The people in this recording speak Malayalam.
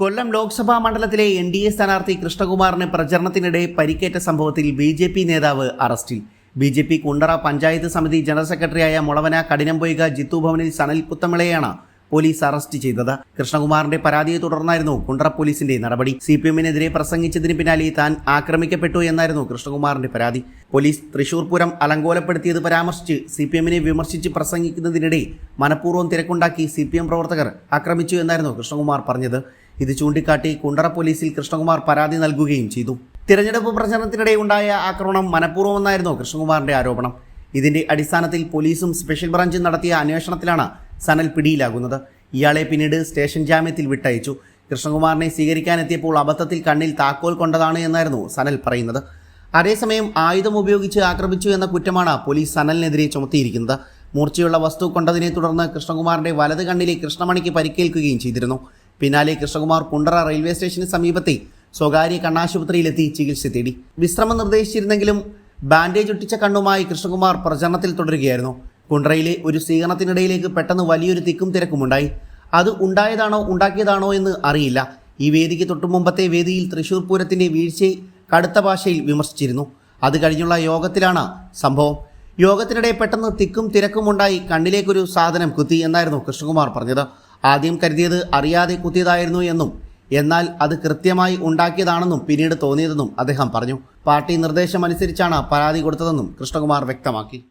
കൊല്ലം ലോക്സഭാ മണ്ഡലത്തിലെ എൻ ഡി എ സ്ഥാനാർത്ഥി കൃഷ്ണകുമാറിന് പ്രചരണത്തിനിടെ പരിക്കേറ്റ സംഭവത്തിൽ ബി ജെ പി നേതാവ് അറസ്റ്റിൽ. B J P Kundara panchayat സമിതി ജനറൽ സെക്രട്ടറിയായ മുളവന കഠിനംപൊയ്ക ജിത്തു ഭവനിൽ സനൽ പുത്തമിളയാണ് പോലീസ് അറസ്റ്റ് ചെയ്തത്. കൃഷ്ണകുമാറിന്റെ പരാതിയെ തുടർന്നായിരുന്നു കുണ്ടറ പോലീസിന്റെ നടപടി. സി പി എമ്മിനെതിരെ പ്രസംഗിച്ചതിന് പിന്നാലെ താൻ ആക്രമിക്കപ്പെട്ടു എന്നായിരുന്നു കൃഷ്ണകുമാറിന്റെ പരാതി. പോലീസ് തൃശൂർ പൂരം അലങ്കോലപ്പെടുത്തിയത് പരാമർശിച്ച് സി പി എമ്മിനെ വിമർശിച്ച് പ്രസംഗിക്കുന്നതിനിടെ മനഃപൂർവം തിരക്കുണ്ടാക്കി സി പി എം പ്രവർത്തകർ ആക്രമിച്ചു എന്നായിരുന്നു കൃഷ്ണകുമാർ പറഞ്ഞത്. ഇത് ചൂണ്ടിക്കാട്ടി കുണ്ടറ പോലീസിൽ കൃഷ്ണകുമാർ പരാതി നൽകുകയും ചെയ്തു. തിരഞ്ഞെടുപ്പ് പ്രചരണത്തിനിടെ ഉണ്ടായ ആക്രമണം മനഃപൂർവമെന്നായിരുന്നു കൃഷ്ണകുമാറിന്റെ ആരോപണം. ഇതിന്റെ അടിസ്ഥാനത്തിൽ പോലീസും സ്പെഷ്യൽ ബ്രാഞ്ചും നടത്തിയ അന്വേഷണത്തിലാണ് സനൽ പിടിയിലാകുന്നത്. ഇയാളെ പിന്നീട് സ്റ്റേഷൻ ജാമ്യത്തിൽ വിട്ടയച്ചു. കൃഷ്ണകുമാറിനെ സ്വീകരിക്കാനെത്തിയപ്പോൾ അബദ്ധത്തിൽ കണ്ണിൽ താക്കോൽ കൊണ്ടതാണ് എന്നായിരുന്നു സനൽ പറയുന്നത്. അതേസമയം ആയുധം ഉപയോഗിച്ച് ആക്രമിച്ചു എന്ന കുറ്റമാണ് പോലീസ് സനലിനെതിരെ ചുമത്തിയിരിക്കുന്നത്. മൂർച്ചയുള്ള വസ്തു കൊണ്ടതിനെ തുടർന്ന് കൃഷ്ണകുമാറിന്റെ വലത് കണ്ണിലെ കൃഷ്ണമണിക്ക് പരിക്കേൽക്കുകയും ചെയ്തിരുന്നു. പിന്നാലെ കൃഷ്ണകുമാർ കുണ്ടറ റെയിൽവേ സ്റ്റേഷന് സമീപത്തെ സ്വകാര്യ കണ്ണാശുപത്രിയിലെത്തി ചികിത്സ തേടി. വിശ്രമം നിർദ്ദേശിച്ചിരുന്നെങ്കിലും ബാൻഡേജ് ഒട്ടിച്ച കണ്ണുമായി കൃഷ്ണകുമാർ പ്രചരണത്തിൽ തുടരുകയായിരുന്നു. കുണ്ടറയിലെ ഒരു സ്വീകരണത്തിനിടയിലേക്ക് പെട്ടെന്ന് വലിയൊരു തിക്കും തിരക്കുമുണ്ടായി. അത് ഉണ്ടായതാണോ ഉണ്ടാക്കിയതാണോ എന്ന് അറിയില്ല. ഈ വേദിക്ക് തൊട്ടുമുമ്പത്തെ വേദിയിൽ തൃശൂർ പൂരത്തിന്റെ വീഴ്ചയെ കടുത്ത ഭാഷയിൽ വിമർശിച്ചിരുന്നു. അത് കഴിഞ്ഞുള്ള യോഗത്തിലാണ് സംഭവം. യോഗത്തിനിടെ പെട്ടെന്ന് തിക്കും തിരക്കുമുണ്ടായി കണ്ണിലേക്കൊരു സാധനം കുത്തി എന്നായിരുന്നു കൃഷ്ണകുമാർ പറഞ്ഞത്. ആദ്യം കരുതിയത് അറിയാതെ കുത്തിയതായിരുന്നു എന്നും എന്നാൽ അത് കൃത്യമായി ഉണ്ടാക്കിയതാണെന്നും പിന്നീട് തോന്നിയതെന്നും അദ്ദേഹം പറഞ്ഞു. പാർട്ടി നിർദ്ദേശമനുസരിച്ചാണ് പരാതി കൊടുത്തതെന്നും കൃഷ്ണകുമാർ വ്യക്തമാക്കി.